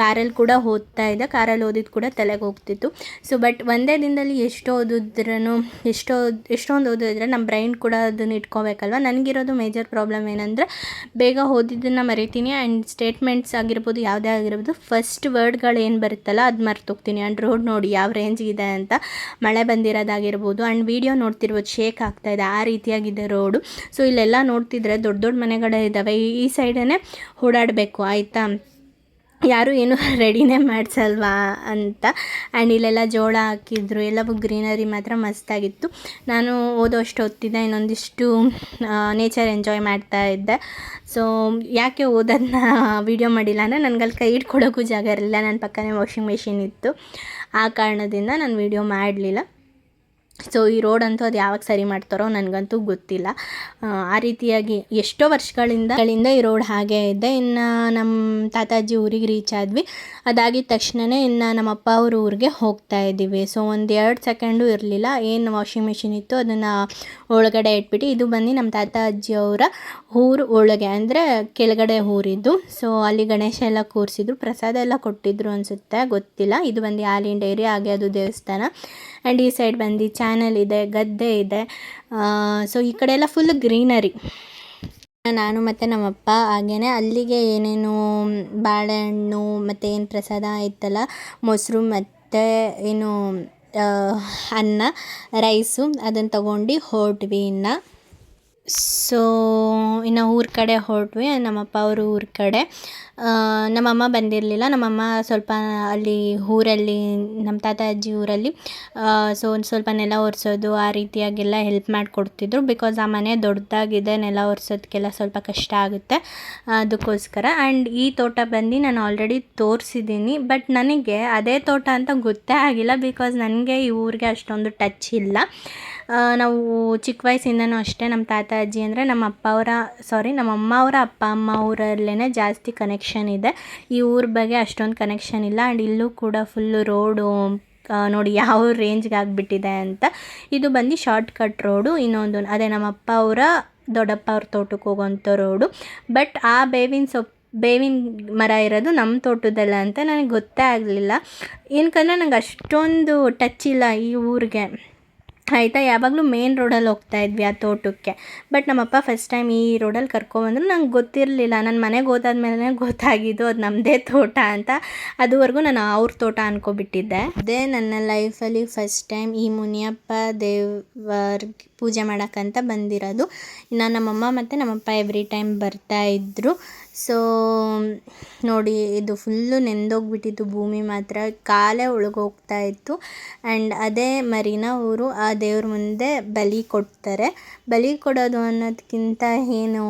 ಕಾರಲ್ಲಿ ಕೂಡ ಓದ್ತಾ ಇದ್ದೆ. ಕಾರಲ್ಲಿ ಓದಿದ್ದು ಕೂಡ ತಲೆಗೆ ಹೋಗ್ತಿತ್ತು. ಸೊ ಬಟ್ ಒಂದೇ ದಿನದಲ್ಲಿ ಎಷ್ಟು ಓದಿದ್ರೂ ಎಷ್ಟೋ, ಎಷ್ಟೊಂದು ಓದಿದ್ರೆ ನಮ್ಮ ಬ್ರೈನ್ ಕೂಡ ಅದನ್ನು ಇಟ್ಕೋಬೇಕಲ್ವ? ನನಗಿರೋದು ಮೇಜರ್ ಪ್ರಾಬ್ಲಮ್ ಏನಂದರೆ ಬೇಗ ಓದಿದ್ದನ್ನು ಮರಿತೀನಿ ಆ್ಯಂಡ್ ಸ್ಟೇಟ್ಮೆಂಟ್ಸ್ ಆಗಿರ್ಬೋದು, ಯಾವುದೇ ಆಗಿರ್ಬೋದು ಫಸ್ಟ್ ವರ್ಡ್ಗಳು ಏನು ಬರುತ್ತಲ್ಲ ಅದು ಮರ್ತೋಗ್ತೀನಿ. ಆ್ಯಂಡ್ ರೋಡ್ ನೋಡಿ ಯಾವ ರೇಂಜಿಗಿದೆ ಅಂತ ಮಳೆ ಬಂದಿರೋದಾಗಿರ್ಬೋದು ಆ್ಯಂಡ್ ವೀಡಿಯೋ ನೋಡ್ತಿರ್ಬೋದು ಶೇಕ್ ಆಗ್ತಾಯಿದೆ ಆ ರೀತಿಯಾಗಿದೆ ರೋಡು ಸೊ ಇಲ್ಲೆಲ್ಲ ನೋಡ್ತಿದ್ರೆ ದೊಡ್ಡ ದೊಡ್ಡ ಮನೆಗಳೇ ಇದ್ದಾವೆ ಈ ಸೈಡೇ ಓಡಾಡಬೇಕು, ಆಯಿತಾ? ಯಾರೂ ಏನು ರೆಡಿನೇ ಮಾಡಿಸಲ್ವಾ ಅಂತ. ಆ್ಯಂಡ್ ಇಲ್ಲೆಲ್ಲ ಜೋಳ ಹಾಕಿದ್ರು, ಎಲ್ಲವೂ ಗ್ರೀನರಿ ಮಾತ್ರ ಮಸ್ತಾಗಿತ್ತು. ನಾನು ಓದೋಷ್ಟು ಓದ್ತಿದ್ದೆ ಇನ್ನೊಂದಿಷ್ಟು ನೇಚರ್ ಎಂಜಾಯ್ ಮಾಡ್ತಾ ಇದ್ದೆ. ಸೊ ಯಾಕೆ ಓದೋದನ್ನ ವೀಡಿಯೋ ಮಾಡಿಲ್ಲ ಅಂದರೆ ನನಗಲ್ಲಿ ಕೈ ಇಟ್ಕೊಳ್ಳೋಕ್ಕೂ ಜಾಗ ಇರಲಿಲ್ಲ. ನನ್ನ ಪಕ್ಕನೇ ವಾಷಿಂಗ್ ಮೆಷಿನ್ ಇತ್ತು. ಆ ಕಾರಣದಿಂದ ನಾನು ವೀಡಿಯೋ ಮಾಡಲಿಲ್ಲ. ಸೊ ಈ ರೋಡ್ ಅಂತೂ ಅದು ಯಾವಾಗ ಸರಿ ಮಾಡ್ತಾರೋ ನನಗಂತೂ ಗೊತ್ತಿಲ್ಲ. ಆ ರೀತಿಯಾಗಿ ಎಷ್ಟೋ ವರ್ಷಗಳಿಂದ ಗಳಿಂದ ಈ ರೋಡ್ ಹಾಗೆ ಇದೆ. ಇನ್ನು ನಮ್ಮ ತಾತಾಜಿ ಊರಿಗೆ ರೀಚ್ ಆದ್ವಿ. ಅದಾಗಿದ ತಕ್ಷಣವೇ ಇನ್ನು ನಮ್ಮ ಅಪ್ಪ ಅವ್ರ ಊರಿಗೆ ಹೋಗ್ತಾ ಇದ್ದೀವಿ. ಸೊ ಒಂದು ಎರಡು ಸೆಕೆಂಡು ಇರಲಿಲ್ಲ. ಏನು ವಾಷಿಂಗ್ ಮೆಷಿನ್ ಇತ್ತು ಅದನ್ನು ಒಳಗಡೆ ಇಟ್ಬಿಟ್ಟು ಇದು ಬಂದು ನಮ್ಮ ತಾತ ಅಜ್ಜಿಯವರ ಊರು ಒಳಗೆ, ಅಂದರೆ ಕೆಳಗಡೆ ಊರಿದ್ದು. ಸೊ ಅಲ್ಲಿ ಗಣೇಶ ಎಲ್ಲ ಕೂರಿಸಿದ್ರು. ಪ್ರಸಾದ ಎಲ್ಲ ಕೊಟ್ಟಿದ್ರು ಅನಿಸುತ್ತೆ, ಗೊತ್ತಿಲ್ಲ. ಇದು ಬಂದು ಆಲಿನ ಡೈರಿ, ಹಾಗೆ ಅದು ದೇವಸ್ಥಾನ. ಆ್ಯಂಡ್ ಈ ಸೈಡ್ ಬಂದು ಚಾನಲ್ ಇದೆ, ಗದ್ದೆ ಇದೆ. ಸೊ ಈ ಕಡೆ ಎಲ್ಲ ಫುಲ್ ಗ್ರೀನರಿ ನಾನು ಮತ್ತು ನಮ್ಮಪ್ಪ ಹಾಗೆಯೇ ಅಲ್ಲಿಗೆ ಏನೇನು ಬಾಳೆಹಣ್ಣು ಮತ್ತು ಏನು ಪ್ರಸಾದ ಇತ್ತಲ್ಲ, ಮೊಸರು ಮತ್ತು ಏನು ಅನ್ನ ರೈಸು ಅದನ್ನು ತಗೊಂಡು ಹೊರಟ್ವಿ ಇನ್ನು. ಸೊ ಇನ್ನು ಊರ ಕಡೆ ಹೊರಟ್ವಿ, ನಮ್ಮಪ್ಪ ಅವರು ಊರ ಕಡೆ. ನಮ್ಮಮ್ಮ ಬಂದಿರಲಿಲ್ಲ. ನಮ್ಮಮ್ಮ ಸ್ವಲ್ಪ ಅಲ್ಲಿ ಊರಲ್ಲಿ ನಮ್ಮ ತಾತ ಅಜ್ಜಿ ಊರಲ್ಲಿ ಸೊ ಒಂದು ಸ್ವಲ್ಪ ನೆಲ ಒರೆಸೋದು, ಆ ರೀತಿಯಾಗೆಲ್ಲ ಹೆಲ್ಪ್ ಮಾಡಿಕೊಡ್ತಿದ್ರು. ಬಿಕಾಸ್ ಆ ಮನೆ ದೊಡ್ಡದಾಗಿದೆ ನೆಲ ಒರೆಸೋದಕ್ಕೆಲ್ಲ ಸ್ವಲ್ಪ ಕಷ್ಟ ಆಗುತ್ತೆ, ಅದಕ್ಕೋಸ್ಕರ. ಆ್ಯಂಡ್ ಈ ತೋಟ ಬಂದು ನಾನು ಆಲ್ರೆಡಿ ತೋರಿಸಿದ್ದೀನಿ. ಬಟ್ ನನಗೆ ಅದೇ ತೋಟ ಅಂತ ಗೊತ್ತೇ ಆಗಿಲ್ಲ ಬಿಕಾಸ್ ನನಗೆ ಈ ಊರಿಗೆ ಅಷ್ಟೊಂದು ಟಚ್ ಇಲ್ಲ. ನಾವು ಚಿಕ್ಕ ವಯಸ್ಸಿಂದನೂ ಅಷ್ಟೇ ನಮ್ಮ ತಾತ, ಅಜ್ಜಿ ಅಂದರೆ ನಮ್ಮ ಅಪ್ಪ ಅವರ ಸಾರಿ ನಮ್ಮ ಅಮ್ಮ ಅವರ ಅಪ್ಪ ಅಮ್ಮ ಊರಲ್ಲೇ ಜಾಸ್ತಿ ಕನೆಕ್ಷನ್ ಇದೆ. ಈ ಊರ ಬಗ್ಗೆ ಅಷ್ಟೊಂದು ಕನೆಕ್ಷನ್ ಇಲ್ಲ. ಆ್ಯಂಡ್ ಇಲ್ಲೂ ಕೂಡ ಫುಲ್ಲು ರೋಡು ನೋಡಿ ಯಾವ ರೇಂಜ್ಗೆ ಆಗಿಬಿಟ್ಟಿದೆ ಅಂತ. ಇದು ಬಂದು ಶಾರ್ಟ್ ಕಟ್ ರೋಡು ಇನ್ನೊಂದು ಅದೇ ನಮ್ಮ ಅಪ್ಪ ಅವರ, ದೊಡ್ಡಪ್ಪ ಅವ್ರ ತೋಟಕ್ಕೆ ಹೋಗೋಂಥ ರೋಡು ಬಟ್ ಆ ಬೇವಿನ ಸೊಪ್ಪು, ಬೇವಿನ ಮರ ಇರೋದು ನಮ್ಮ ತೋಟದಲ್ಲ ಅಂತ ನನಗೆ ಗೊತ್ತೇ ಆಗಲಿಲ್ಲ. ಏನಕ್ಕಂದ್ರೆ ನಂಗೆ ಅಷ್ಟೊಂದು ಟಚ್ ಇಲ್ಲ ಈ ಊರಿಗೆ. ಆಯಿತಾ? ಯಾವಾಗಲೂ ಮೇನ್ ರೋಡಲ್ಲಿ ಹೋಗ್ತಾ ಇದ್ವಿ ಆ ತೋಟಕ್ಕೆ. ಬಟ್ ನಮ್ಮಪ್ಪ ಫಸ್ಟ್ ಟೈಮ್ ಈ ರೋಡಲ್ಲಿ ಕರ್ಕೊಬಂದ್ರು ನಂಗೆ ಗೊತ್ತಿರಲಿಲ್ಲ. ನನ್ನ ಮನೆಗೆ ಹೋದಾದ್ಮೇಲೆ ಗೊತ್ತಾಗಿದ್ದು ಅದು ನಮ್ಮದೇ ತೋಟ ಅಂತ. ಅದುವರೆಗೂ ನಾನು ಅವ್ರ ತೋಟ ಅಂದ್ಕೊಬಿಟ್ಟಿದ್ದೆ ಅದೇ ನನ್ನ ಲೈಫಲ್ಲಿ ಫಸ್ಟ್ ಟೈಮ್ ಈ ಮುನಿಯಪ್ಪ ದೇವರ್ಗೆ ಪೂಜೆ ಮಾಡೋಕ್ಕಂತ ಬಂದಿರೋದು. ಇನ್ನು ನಮ್ಮಮ್ಮ ಮತ್ತು ನಮ್ಮಪ್ಪ ಎವ್ರಿ ಟೈಮ್ ಬರ್ತಾಯಿದ್ರು ಸೊ ನೋಡಿ, ಇದು ಫುಲ್ಲು ನೆಂದೋಗ್ಬಿಟ್ಟಿತ್ತು. ಭೂಮಿ ಮಾತ್ರ ಕಾಲೇ ಒಳಗೋಗ್ತಾ ಇತ್ತು. ಆ್ಯಂಡ್ ಅದೇ ಮರಿನ ಅವರು ಆ ದೇವ್ರ ಮುಂದೆ ಬಲಿ ಕೊಡ್ತಾರೆ. ಬಲಿ ಕೊಡೋದು ಅನ್ನೋದಕ್ಕಿಂತ ಏನು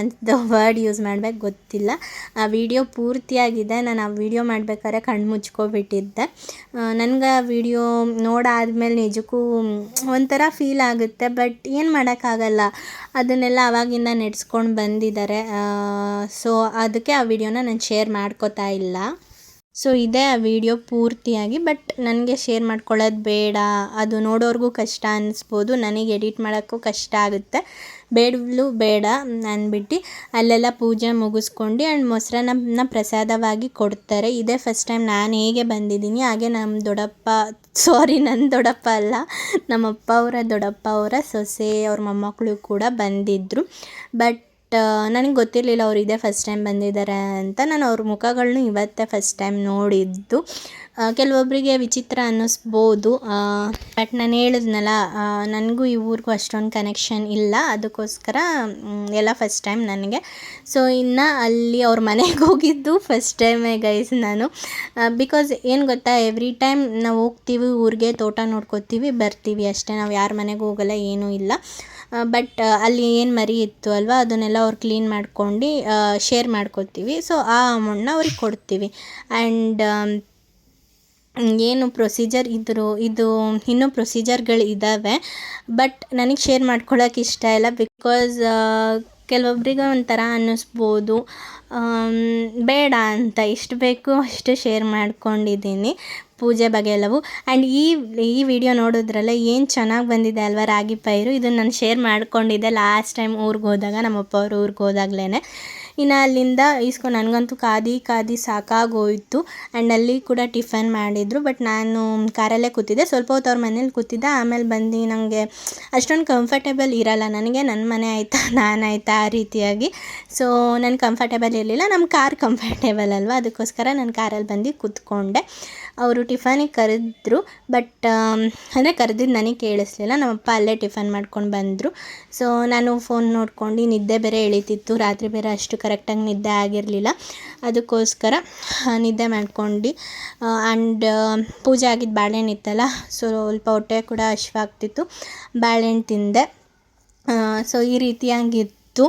ಒಂದು ವರ್ಡ್ ಯೂಸ್ ಮಾಡ್ಬೇಕು ಗೊತ್ತಿಲ್ಲ. ಆ ವಿಡಿಯೋ ಪೂರ್ತಿಯಾಗಿದೆ. ನಾನು ಆ ವಿಡಿಯೋ ಮಾಡ್ಬೇಕಾದ್ರೆ ಕಣ್ಣು ಮುಚ್ಕೊಬಿಟ್ಟಿದ್ದೆ. ನನಗೆ ಆ ವಿಡಿಯೋ ನೋಡಾದ್ಮೇಲೆ ನಿಜಕ್ಕೂ ಒಂಥರ ಫೀಲ್ ಆಗುತ್ತೆ. ಬಟ್ ಏನು ಮಾಡೋಕ್ಕಾಗಲ್ಲ. ಅದನ್ನೆಲ್ಲ ಅವಾಗಿಂದ ನೆಡ್ಸ್ಕೊಂಡು ಬಂದಿದ್ದಾರೆ. ಸೊ ಅದಕ್ಕೆ ಆ ವಿಡಿಯೋನ ನಾನು ಶೇರ್ ಮಾಡ್ಕೋತಾ ಇಲ್ಲ. ಸೊ ಇದೇ ಆ ವಿಡಿಯೋ ಪೂರ್ತಿಯಾಗಿ ಬಟ್ ನನಗೆ ಶೇರ್ ಮಾಡ್ಕೊಳ್ಳೋದು ಬೇಡ. ಅದು ನೋಡೋರ್ಗೂ ಕಷ್ಟ ಅನ್ನಿಸ್ಬೋದು ನನಗೆ ಎಡಿಟ್ ಮಾಡೋಕ್ಕೂ ಕಷ್ಟ ಆಗುತ್ತೆ. ಬೇಡಲು ಬೇಡ ಅಂದ್ಬಿಟ್ಟು ಅಲ್ಲೆಲ್ಲ ಪೂಜೆ ಮುಗಿಸ್ಕೊಂಡು ಆ್ಯಂಡ್ ಮೊಸರನ್ನ ಪ್ರಸಾದವಾಗಿ ಕೊಡ್ತಾರೆ. ಇದೇ ಫಸ್ಟ್ ಟೈಮ್ ನಾನು ಹೇಗೆ ಬಂದಿದ್ದೀನಿ, ಹಾಗೆ ನಮ್ಮ ದೊಡ್ಡಪ್ಪ ಸಾರಿ ನನ್ನ ದೊಡ್ಡಪ್ಪ ಅಲ್ಲ, ನಮ್ಮಪ್ಪ ಅವರ ದೊಡ್ಡಪ್ಪ ಅವರ ಸೊಸೆ, ಅವ್ರ ಮೊಮ್ಮಕ್ಕಳು ಕೂಡ ಬಂದಿದ್ದರು ಬಟ್ ನನಗೆ ಗೊತ್ತಿರಲಿಲ್ಲ ಅವ್ರು ಇದೇ ಫಸ್ಟ್ ಟೈಮ್ ಬಂದಿದ್ದಾರೆ ಅಂತ. ನಾನು ಅವ್ರ ಮುಖಗಳನ್ನು ಇವತ್ತೇ ಫಸ್ಟ್ ಟೈಮ್ ನೋಡಿದ್ದು. ಕೆಲವೊಬ್ಬರಿಗೆ ವಿಚಿತ್ರ ಅನ್ನಿಸ್ಬೋದು. ಬಟ್ ನಾನು ಹೇಳಿದ್ನಲ್ಲ ನನಗೂ ಈ ಊರಿಗೂ ಅಷ್ಟೊಂದು ಕನೆಕ್ಷನ್ ಇಲ್ಲ. ಅದಕ್ಕೋಸ್ಕರ ಎಲ್ಲ ಫಸ್ಟ್ ಟೈಮ್ ನನಗೆ. ಸೊ ಇನ್ನು ಅಲ್ಲಿ ಅವ್ರ ಮನೆಗೆ ಹೋಗಿದ್ದು ಫಸ್ಟ್ ಟೈಮೇ ಗೈಸ್ ನಾನು. ಬಿಕಾಸ್ ಏನು ಗೊತ್ತಾ ಎವ್ರಿ ಟೈಮ್ ನಾವು ಹೋಗ್ತೀವಿ, ಊರಿಗೆ ತೋಟ ನೋಡ್ಕೋತೀವಿ, ಬರ್ತೀವಿ ಅಷ್ಟೇ. ನಾವು ಯಾರ ಮನೆಗೆ ಹೋಗಲ್ಲ, ಏನೂ ಇಲ್ಲ. ಬಟ್ ಅಲ್ಲಿ ಏನು ಮರಿ ಇತ್ತು ಅಲ್ವಾ, ಅದನ್ನೆಲ್ಲ ಅವ್ರು ಕ್ಲೀನ್ ಮಾಡ್ಕೊಂಡು ಶೇರ್ ಮಾಡ್ಕೊತೀವಿ ಸೊ ಆ ಅಮೌಂಟ್ನ ಅವ್ರಿಗೆ ಕೊಡ್ತೀವಿ. ಆ್ಯಂಡ್ ಏನು ಪ್ರೊಸೀಜರ್ ಇದ್ರು, ಇದು ಇನ್ನೂ ಪ್ರೊಸೀಜರ್ಗಳು ಇದ್ದಾವೆ ಬಟ್ ನನಗೆ ಶೇರ್ ಮಾಡ್ಕೊಳ್ಳೋಕೆ ಇಷ್ಟ ಇಲ್ಲ ಬಿಕಾಸ್ ಕೆಲವೊಬ್ಬರಿಗೆ ಒಂಥರ ಅನ್ನಿಸ್ಬೋದು. ಬೇಡ ಅಂತ, ಇಷ್ಟು ಬೇಕು ಅಷ್ಟು ಶೇರ್ ಮಾಡ್ಕೊಂಡಿದ್ದೀನಿ. ಪೂಜೆ ಬಗ್ಗೆ ಆ್ಯಂಡ್ ಈ ಈ ವಿಡಿಯೋ ನೋಡಿದ್ರಲ್ಲ ಏನು ಚೆನ್ನಾಗಿ ಬಂದಿದೆ ಅಲ್ವಾ ರಾಗಿ ಪೈರು? ಇದನ್ನು ನಾನು ಶೇರ್ ಮಾಡ್ಕೊಂಡಿದ್ದೆ ಲಾಸ್ಟ್ ಟೈಮ್ ಊರಿಗೆ ಹೋದಾಗ, ನಮ್ಮಪ್ಪ ಅವರು ಊರಿಗೆ ಹೋದಾಗ್ಲೇ ಇನ್ನು ಅಲ್ಲಿಂದ ಇಸ್ಕೊ, ನನಗಂತೂ ಕಾದಿ ಕಾದಿ ಸಾಕಾಗೋಯಿತು. ಆ್ಯಂಡ್ ಅಲ್ಲಿ ಕೂಡ ಟಿಫನ್ ಮಾಡಿದರು ಬಟ್ ನಾನು ಕಾರಲ್ಲೇ ಕೂತಿದ್ದೆ. ಸ್ವಲ್ಪ ಹೊತ್ತು ಅವ್ರ ಮನೇಲಿ ಕೂತಿದ್ದೆ, ಆಮೇಲೆ ಬಂದು ನನಗೆ ಅಷ್ಟೊಂದು ಕಂಫರ್ಟೇಬಲ್ ಇರಲ್ಲ. ನನಗೆ ನನ್ನ ಮನೆ ಆಯಿತಾ, ನಾನು ಆಯಿತಾ ಆ ರೀತಿಯಾಗಿ. ಸೊ ನಾನು ಕಂಫರ್ಟೇಬಲ್ ಇರಲಿಲ್ಲ. ನಮ್ಮ ಕಾರ್ ಕಂಫರ್ಟೇಬಲ್ ಅಲ್ವಾ? ಅದಕ್ಕೋಸ್ಕರ ನಾನು ಕಾರಲ್ಲಿ ಬಂದು ಕೂತ್ಕೊಂಡೆ. ಅವರು ಟಿಫನಿಗೆ ಕರೆದ್ರು, ಬಟ್ ಅಂದರೆ ಕರೆದಿದ್ದು ನನಗೆ ಕೇಳಿಸ್ಲಿಲ್ಲ. ನಮ್ಮಪ್ಪ ಅಲ್ಲೇ ಟಿಫನ್ ಮಾಡ್ಕೊಂಡು ಬಂದರು. ಸೊ ನಾನು ಫೋನ್ ನೋಡ್ಕೊಂಡು ನಿದ್ದೆ ಬೇರೆ ಎಳಿತಿತ್ತು. ರಾತ್ರಿ ಬೇರೆ ಅಷ್ಟು ಕರೆಕ್ಟಾಗಿ ನಿದ್ದೆ ಆಗಿರಲಿಲ್ಲ. ಅದಕ್ಕೋಸ್ಕರ ನಿದ್ದೆ ಮಾಡ್ಕೊಂಡು. ಆ್ಯಂಡ್ ಪೂಜೆ ಆಗಿದ್ದು ಬಾಳೆಹಣ್ಣು ಇತ್ತಲ್ಲ ಸೊ ಸ್ವಲ್ಪ ಹೊಟ್ಟೆ ಕೂಡ ಹಶ್ವಾಗ್ತಿತ್ತು. ಬಾಳೆಹಣ್ಣು ತಿಂದೆ. ಸೊ ಈ ರೀತಿಯಾಗಿತ್ತು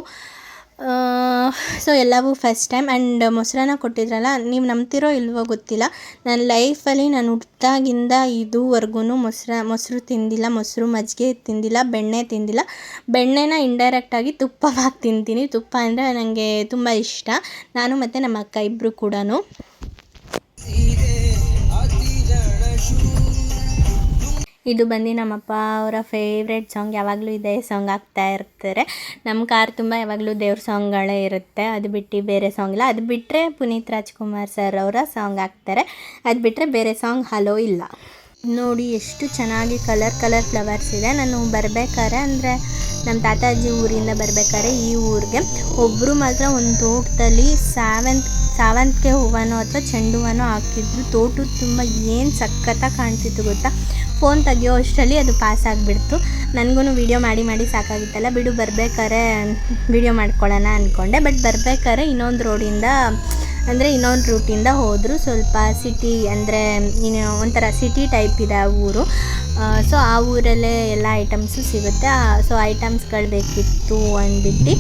ಸೊ ಎಲ್ಲವೂ ಫಸ್ಟ್ ಟೈಮ್ ಆ್ಯಂಡ್ ಮೊಸರನ್ನ ಕೊಟ್ಟಿದ್ರಲ್ಲ, ನೀವು ನಂಬ್ತಿರೋ ಇಲ್ವೋ ಗೊತ್ತಿಲ್ಲ. ನನ್ನ ಲೈಫಲ್ಲಿ ನಾನು ಹುಟ್ಟಿದಾಗಿಂದ ಇದುವರೆಗೂ ಮೊಸರ, ಮೊಸರು ತಿಂದಿಲ್ಲ, ಮೊಸರು ಮಜ್ಜಿಗೆ ತಿಂದಿಲ್ಲ, ಬೆಣ್ಣೆ ತಿಂದಿಲ್ಲ. ಬೆಣ್ಣೆನ ಇಂಡೈರೆಕ್ಟಾಗಿ ತುಪ್ಪವಾಗಿ ತಿಂತೀನಿ. ತುಪ್ಪ ಅಂದರೆ ನನಗೆ ತುಂಬ ಇಷ್ಟ. ನಾನು ಮತ್ತು ನಮ್ಮ ಅಕ್ಕ ಇಬ್ಬರು ಕೂಡ ಇದು ಬಂದು ನಮ್ಮಪ್ಪ ಅವರ ಫೇವ್ರೆಟ್ ಸಾಂಗ್ ಯಾವಾಗಲೂ ಇದೇ ಸಾಂಗ್ ಆಗ್ತಾ ಇರ್ತಾರೆ. ನಮ್ಮ ಕಾರ್ ತುಂಬ ಯಾವಾಗಲೂ ದೇವ್ರ ಸಾಂಗ್ಗಳೇ ಇರುತ್ತೆ. ಅದು ಬಿಟ್ಟು ಬೇರೆ ಸಾಂಗ್ ಇಲ್ಲ. ಅದು ಬಿಟ್ಟರೆ ಪುನೀತ್ ರಾಜ್ಕುಮಾರ್ ಸರ್ ಅವರ ಸಾಂಗ್ ಹಾಕ್ತಾರೆ ಅದು ಬಿಟ್ಟರೆ ಬೇರೆ ಸಾಂಗ್ ಹಲೋ ಇಲ್ಲ. ನೋಡಿ ಎಷ್ಟು ಚೆನ್ನಾಗಿ ಕಲರ್ ಕಲರ್ ಫ್ಲವರ್ಸ್ ಇದೆ. ನಾನು ಬರಬೇಕಾದ್ರೆ ಅಂದರೆ ನಮ್ಮ ತಾತಾಜಿ ಊರಿಂದ ಬರಬೇಕಾದ್ರೆ ಈ ಊರಿಗೆ. ಒಬ್ಬರು ಮಾತ್ರ ಒಂದು ತೋಟದಲ್ಲಿ ಸಾವಂತ್, ಸಾವಂತಿಗೆ ಹೂವನೋ ಅಥವಾ ಚೆಂಡು ಹೂವನೋ ಹಾಕಿದ್ರು, ತೋಟದ ತುಂಬ ಏನು ಸಖತ್ತಾಗಿ ಕಾಣ್ತಿತ್ತು ಗೊತ್ತಾ? ಫೋನ್ ತೆಗಿಯೋ ಅಷ್ಟರಲ್ಲಿ ಅದು ಪಾಸ್ ಆಗಿಬಿಡ್ತು. ನನಗೂ ವೀಡಿಯೋ ಮಾಡಿ ಮಾಡಿ ಸಾಕಾಗಿತ್ತಲ್ಲ, ಬಿಡು ಬರಬೇಕಾರೆ ವೀಡಿಯೋ ಮಾಡ್ಕೊಳ್ಳೋಣ ಅಂದ್ಕೊಂಡೆ ಬಟ್ ಬರಬೇಕಾರೆ ಇನ್ನೊಂದು ರೋಡಿಂದ ಅಂದರೆ ಇನ್ನೊಂದು ರೂಟಿಂದ ಹೋದರು. ಸ್ವಲ್ಪ ಸಿಟಿ ಅಂದರೆ, ಇನ್ನು ಒಂಥರ ಸಿಟಿ ಟೈಪ್ ಇದೆ ಆ ಊರು. ಸೊ ಆ ಊರಲ್ಲೇ ಎಲ್ಲ ಐಟಮ್ಸು ಸಿಗುತ್ತೆ. ಸೊ ಐಟಮ್ಸ್ಗಳು ಬೇಕಿತ್ತು ಅಂದ್ಬಿಟ್ಟು,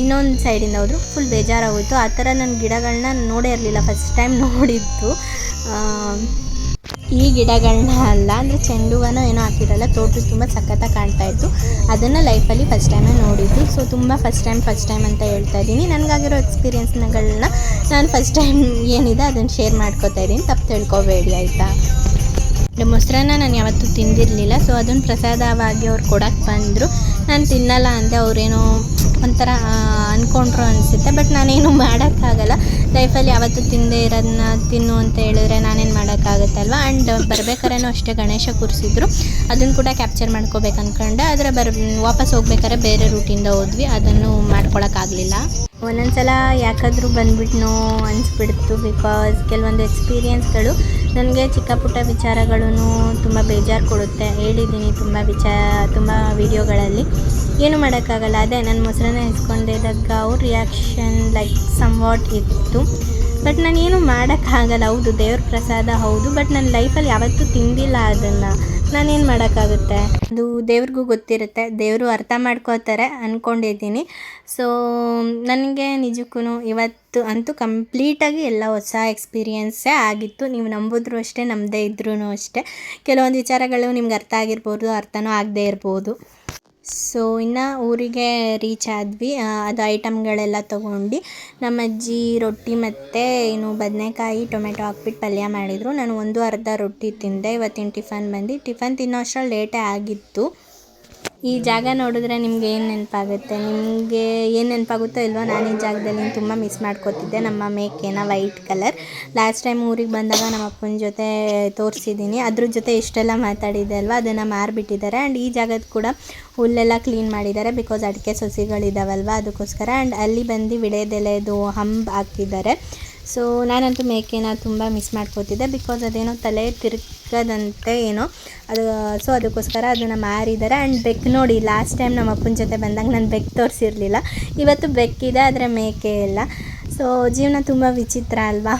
ಇನ್ನೊಂದು ಸೈಡಿಂದ ಹೋದರು. ಫುಲ್ ಬೇಜಾರಾಗೋಯಿತು. ಆ ಥರ ನನ್ನ ಗಿಡಗಳನ್ನ ನೋಡೇ ಇರಲಿಲ್ಲ. ಫಸ್ಟ್ ಟೈಮ್ ನೋಡಿದ್ದು. ಈ ಗಿಡಗಳನ್ನ ಅಲ್ಲ, ಅಂದರೆ ಚೆಂಡು ಹೂವನ ಏನೋ ಹಾಕಿರಲ್ಲ ತೋಟ ತುಂಬ ಸಖತ್ತಾಗಿ ಕಾಣ್ತಾ ಇತ್ತು. ಅದನ್ನು ಲೈಫಲ್ಲಿ ಫಸ್ಟ್ ಟೈಮೇ ನೋಡಿದ್ದು ಸೊ ತುಂಬ ಫಸ್ಟ್ ಟೈಮ್ ಫಸ್ಟ್ ಟೈಮ್ ಅಂತ ಹೇಳ್ತಾ ಇದ್ದೀನಿ. ನನಗಾಗಿರೋ ಎಕ್ಸ್ಪೀರಿಯೆನ್ಸ್ಗಳನ್ನ ನಾನು ಫಸ್ಟ್ ಟೈಮ್ ಏನಿದೆ ಅದನ್ನು ಶೇರ್ ಮಾಡ್ಕೋತಾ ಇದ್ದೀನಿ. ತಪ್ಪು ತಿಳ್ಕೊಬೇಡಿ, ಆಯಿತಾ? ಮೊಸರನ್ನ ನಾನು ಯಾವತ್ತೂ ತಿಂದಿರಲಿಲ್ಲ. ಸೊ ಅದನ್ನು ಪ್ರಸಾದವಾಗಿ ಅವ್ರು ಕೊಡೋಕ್ಕೆ ಬಂದರು. ನಾನು ತಿನ್ನಲ್ಲ ಅಂದೆ ಅವರೇನೋ ಒಂಥರ ಅಂದ್ಕೊಂಡ್ರು ಅನಿಸುತ್ತೆ ಬಟ್ ನಾನೇನು ಮಾಡೋಕ್ಕಾಗಲ್ಲ. ಲೈಫಲ್ಲಿ ಯಾವತ್ತೂ ತಿಂದೇ ಇರೋದನ್ನ ತಿನ್ನು ಅಂತ ಹೇಳಿದ್ರೆ ನಾನೇನು ಮಾಡೋಕ್ಕಾಗುತ್ತಲ್ವ? ಆ್ಯಂಡ್ ಬರ್ಬೇಕಾದ್ರೂ ಅಷ್ಟೇ ಗಣೇಶ ಕೂರಿಸಿದ್ರು. ಅದನ್ನು ಕೂಡ ಕ್ಯಾಪ್ಚರ್ ಮಾಡ್ಕೋಬೇಕು ಅಂದ್ಕೊಂಡೆ ಆದರೆ ಬರ್, ವಾಪಸ್ ಹೋಗ್ಬೇಕಾದ್ರೆ ಬೇರೆ ರೂಟಿಂದ ಹೋದ್ವಿ. ಅದನ್ನು ಮಾಡ್ಕೊಳಕ್ಕಾಗಲಿಲ್ಲ. ಒಂದೊಂದ್ಸಲ ಯಾಕಾದರೂ ಬಂದ್ಬಿಟ್ನೋ ಅನಿಸ್ಬಿಡ್ತು ಬಿಕಾಸ್ ಕೆಲವೊಂದು ಎಕ್ಸ್ಪೀರಿಯೆನ್ಸ್ಗಳು ನನಗೆ ಚಿಕ್ಕ ಪುಟ್ಟ ವಿಚಾರಗಳೂ ತುಂಬ ಬೇಜಾರು ಕೊಡುತ್ತೆ. ಹೇಳಿದ್ದೀನಿ ತುಂಬ ವಿಚಾರ ತುಂಬ ವೀಡಿಯೋಗಳಲ್ಲಿ. ಏನು ಮಾಡೋಕ್ಕಾಗಲ್ಲ. ಅದೇ ನನ್ನ ಮೊಸರನ್ನ ಇಸ್ಕೊಂಡಿದ್ದಾಗ ಅವ್ರ ರಿಯಾಕ್ಷನ್ ಲೈಕ್ ಸಮ್ ವಾಟ್ ಇತ್ತು. ಬಟ್ ನಾನು ಏನು ಮಾಡೋಕ್ಕಾಗಲ್ಲ. ಹೌದು, ದೇವ್ರ ಪ್ರಸಾದ ಹೌದು ಬಟ್ ನನ್ನ ಲೈಫಲ್ಲಿ ಯಾವತ್ತೂ ತಿಂದಿಲ್ಲ ಅದನ್ನು. ನಾನೇನು ಮಾಡೋಕ್ಕಾಗುತ್ತೆ? ಅದು ದೇವ್ರಿಗೂ ಗೊತ್ತಿರುತ್ತೆ. ದೇವರು ಅರ್ಥ ಮಾಡ್ಕೋತಾರೆ ಅಂದ್ಕೊಂಡಿದ್ದೀನಿ ಸೊ ನನಗೆ ನಿಜಕ್ಕೂ ಇವತ್ತು ಅಂತೂ ಕಂಪ್ಲೀಟಾಗಿ ಎಲ್ಲ ಹೊಸ ಎಕ್ಸ್ಪೀರಿಯೆನ್ಸೇ ಆಗಿತ್ತು. ನೀವು ನಂಬಿದ್ರು ಅಷ್ಟೇ ನಂಬದೇ ಇದ್ರೂ ಅಷ್ಟೇ. ಕೆಲವೊಂದು ವಿಚಾರಗಳು ನಿಮ್ಗೆ ಅರ್ಥ ಆಗಿರ್ಬೋದು, ಅರ್ಥನೂ ಆಗದೇ ಇರ್ಬೋದು. ಸೊ ಇನ್ನು ಊರಿಗೆ ರೀಚ್ ಆದ್ವಿ. ಅದು ಐಟಮ್ಗಳೆಲ್ಲ ತೊಗೊಂಡು ನಮ್ಮ ಅಜ್ಜಿ ರೊಟ್ಟಿ ಮತ್ತು ಏನು ಬದನೆಕಾಯಿ, ಟೊಮೆಟೊ ಹಾಕ್ಬಿಟ್ಟು ಪಲ್ಯ ಮಾಡಿದರು. ನಾನು ಒಂದು ಅರ್ಧ ರೊಟ್ಟಿ ತಿಂದೆ. ಇವತ್ತಿನ ಟಿಫನ್ ಬಂದು, ಟಿಫನ್ ತಿನ್ನೋ ಅಷ್ಟ್ರಲ್ಲಿ ಲೇಟೇ ಆಗಿತ್ತು. ಈ ಜಾಗ ನೋಡಿದ್ರೆ ನಿಮ್ಗೆ ಏನು ನೆನಪಾಗುತ್ತೆ? ನಿಮಗೆ ಏನು ನೆನಪಾಗುತ್ತೋ ಇಲ್ವೋ ನಾನು ಈ ಜಾಗದಲ್ಲಿ ತುಂಬ ಮಿಸ್ ಮಾಡ್ಕೋತಿದ್ದೆ. ನಮ್ಮ ಮೇಕೆನ ವೈಟ್ ಕಲರ್ ಲಾಸ್ಟ್ ಟೈಮ್ ಊರಿಗೆ ಬಂದಾಗ ನಮ್ಮ ಅಪ್ಪನ ಜೊತೆ ತೋರಿಸಿದ್ದೀನಿ ಅದ್ರ ಜೊತೆ ಇಷ್ಟೆಲ್ಲ ಮಾತಾಡಿದ್ದೆ ಅಲ್ವಾ? ಅದನ್ನು ಮಾರಿಬಿಟ್ಟಿದ್ದಾರೆ. ಆ್ಯಂಡ್ ಈ ಜಾಗದ ಕೂಡ ಹುಲ್ಲೆಲ್ಲ ಕ್ಲೀನ್ ಮಾಡಿದ್ದಾರೆ ಬಿಕಾಸ್ ಅಡಿಕೆ ಸೊಸಿಗಳಿದಾವಲ್ವ? ಅದಕ್ಕೋಸ್ಕರ. ಆ್ಯಂಡ್ ಅಲ್ಲಿ ಬಂದು ವಿಳೆದೆಲೆದು ಹಂಬ್ ಹಾಕಿದ್ದಾರೆ. ಸೊ ನಾನಂತೂ ಮೇಕೆನ ತುಂಬ ಮಿಸ್ ಮಾಡ್ಕೋತಿದ್ದೆ ಬಿಕಾಸ್ ಅದೇನೋ ತಲೆ ತಿರುಗದಂತೆ ಏನೋ. ಅದು ಸೊ ಅದಕ್ಕೋಸ್ಕರ ಅದನ್ನು ಮಾರಿದ್ದಾರೆ ಆ್ಯಂಡ್ ಬೆಕ್ ನೋಡಿ ಲಾಸ್ಟ್ ಟೈಮ್ ನಮ್ಮ ಅಪ್ಪನ ಜೊತೆ ಬಂದಾಗ ನಾನು ಬೆಕ್ ತೋರಿಸಿರಲಿಲ್ಲ. ಇವತ್ತು ಬೆಕ್ಕಿದೆ ಆದರೆ ಮೇಕೆ ಇಲ್ಲ. ಸೊ ಜೀವನ ತುಂಬ ವಿಚಿತ್ರ ಅಲ್ವಾ?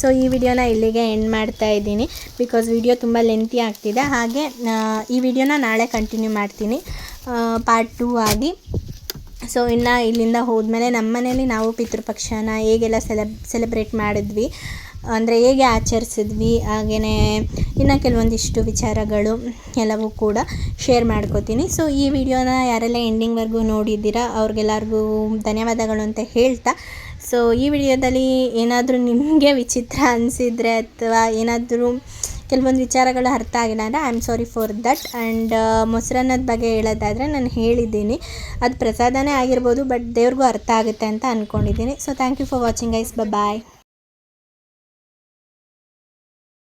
ಸೊ ಈ ವಿಡಿಯೋನ ಇಲ್ಲಿಗೆ ಎಂಡ್ ಮಾಡ್ತಾ ಇದ್ದೀನಿ. ಬಿಕಾಸ್ ವಿಡಿಯೋ ತುಂಬ ಲೆಂತಿ ಆಗ್ತಿದೆ. ಹಾಗೆ ಈ ವಿಡಿಯೋನ ನಾಳೆ ಕಂಟಿನ್ಯೂ ಮಾಡ್ತೀನಿ. ಪಾರ್ಟ್ ಟೂ ಆಗಿ. ಸೊ ಇನ್ನು ಇಲ್ಲಿಂದ ಹೋದ್ಮೇಲೆ ನಮ್ಮ ಮನೇಲಿ ನಾವು ಪಿತೃಪಕ್ಷನ ಹೇಗೆಲ್ಲ ಸೆಲೆಬ್ ಸೆಲೆಬ್ರೇಟ್ ಮಾಡಿದ್ವಿ. ಅಂದರೆ ಹೇಗೆ ಆಚರಿಸಿದ್ವಿ ಹಾಗೆಯೇ ಇನ್ನು ಕೆಲವೊಂದಿಷ್ಟು ವಿಚಾರಗಳು ಎಲ್ಲವೂ ಕೂಡ ಶೇರ್ ಮಾಡ್ಕೋತೀನಿ. ಸೊ ಈ ವಿಡಿಯೋನ ಯಾರೆಲ್ಲ ಎಂಡಿಂಗ್ವರೆಗೂ ನೋಡಿದ್ದೀರಾ, ಅವ್ರಿಗೆಲ್ಲರಿಗೂ ಧನ್ಯವಾದಗಳು ಅಂತ ಹೇಳ್ತಾ. ಸೊ ಈ ವಿಡಿಯೋದಲ್ಲಿ ಏನಾದರೂ ನಿಮಗೆ ವಿಚಿತ್ರ ಅನಿಸಿದರೆ ಅಥವಾ ಏನಾದರೂ ಕೆಲವೊಂದು ವಿಚಾರಗಳು ಅರ್ಥ ಆಗಿಲ್ಲ ಅಂದರೆ I am sorry for that and ಮೊಸರನ್ನದ ಬಗ್ಗೆ ಹೇಳೋದಾದರೆ ನಾನು ಹೇಳಿದ್ದೀನಿ. ಅದು ಪ್ರಸಾದನೇ ಆಗಿರ್ಬೋದು ಬಟ್ ದೇವ್ರಿಗೂ ಅರ್ಥ ಆಗುತ್ತೆ ಅಂತ ಅಂದ್ಕೊಂಡಿದ್ದೀನಿ so thank you for watching ice ಬ ಬಾಯ್